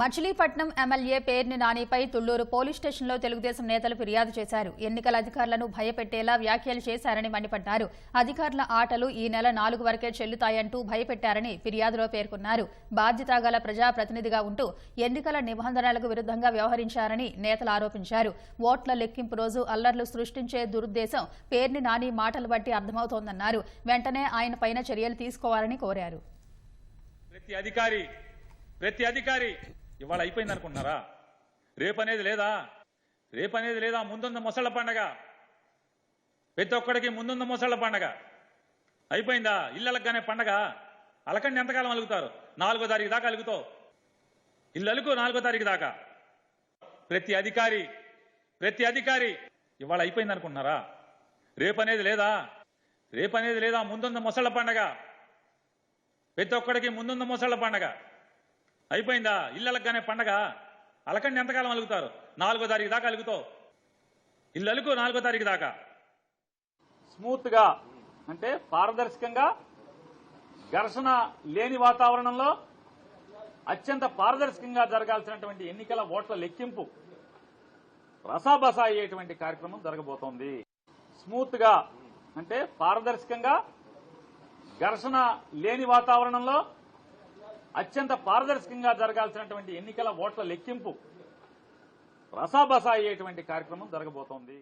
Machilipatnam MLA Perni నానిపై Tulluru police స్టేషన్లో తెలుగుదేశం నేతలు ఫిర్యాదు చేశారు. ఎన్నికల అధికారులను భయపెట్టేలా వ్యాఖ్యలు చేశారని మండిపడ్డారు. అధికారుల ఆటలు ఈ నెల నాలుగు వరకే చెల్లుతాయంటూ భయపెట్టారని ఫిర్యాదులో పేర్కొన్నారు. బాధ్యత గల ప్రజాప్రతినిధిగా ఉంటూ ఎన్నికల నిబంధనలకు విరుద్ధంగా వ్యవహరించారని నేతలు ఆరోపించారు. ఓట్ల లెక్కింపు రోజు అల్లర్లు సృష్టించే దురుద్దేశం పేర్ని నాని మాటలు బట్టి అర్థమవుతోందన్నారు. వెంటనే ఆయన పైన చర్యలు తీసుకోవాలని కోరారు. ప్రతి అధికారి ప్రతి అధికారి ఇవాళ అయిపోయింది అనుకుంటున్నారా? రేపు అనేది లేదా? రేపు అనేది లేదా? ముందున్న మొసళ్ళ పండగ. ప్రతి ఒక్కడికి ముందున్న మొసళ్ళ పండగ. అయిపోయిందా? ఇళ్ళలగానే పండగ. అలకండి ఎంతకాలం అలుగుతారు? నాలుగో తారీఖు దాకా అలుగుతావు. ఇల్లు అలుగు నాలుగో తారీఖు దాకా. ప్రతి అధికారి ప్రతి అధికారి ఇవాళ అయిపోయింది అనుకుంటున్నారా? రేపు అనేది లేదా? రేపు అనేది లేదా? ముందున్న మొసళ్ళ పండగ. ప్రతి ఒక్కడికి ముందున్న మొసళ్ళ పండగ. అయిపోయిందా? ఇళ్ళలగానే పండగ. అలకండి ఎంతకాలం అలుగుతారు? నాలుగో తారీఖు దాకా అలుగుతావు. ఇల్లు అలుకు నాలుగో తారీఖు దాకా. స్మూత్గా అంటే పారదర్శకంగా ఘర్షణ లేని వాతావరణంలో అత్యంత పారదర్శకంగా జరగాల్సినటువంటి ఎన్నికల ఓట్ల లెక్కింపు రసాబసా అయ్యేటువంటి కార్యక్రమం జరగబోతోంది. స్మూత్గా అంటే పారదర్శకంగా ఘర్షణ లేని వాతావరణంలో అత్యంత పారదర్శకంగా జరగాల్సినటువంటి ఎన్నికల ఓట్ల లెక్కింపు రసాబసా అయ్యేటువంటి కార్యక్రమం జరగబోతోంది.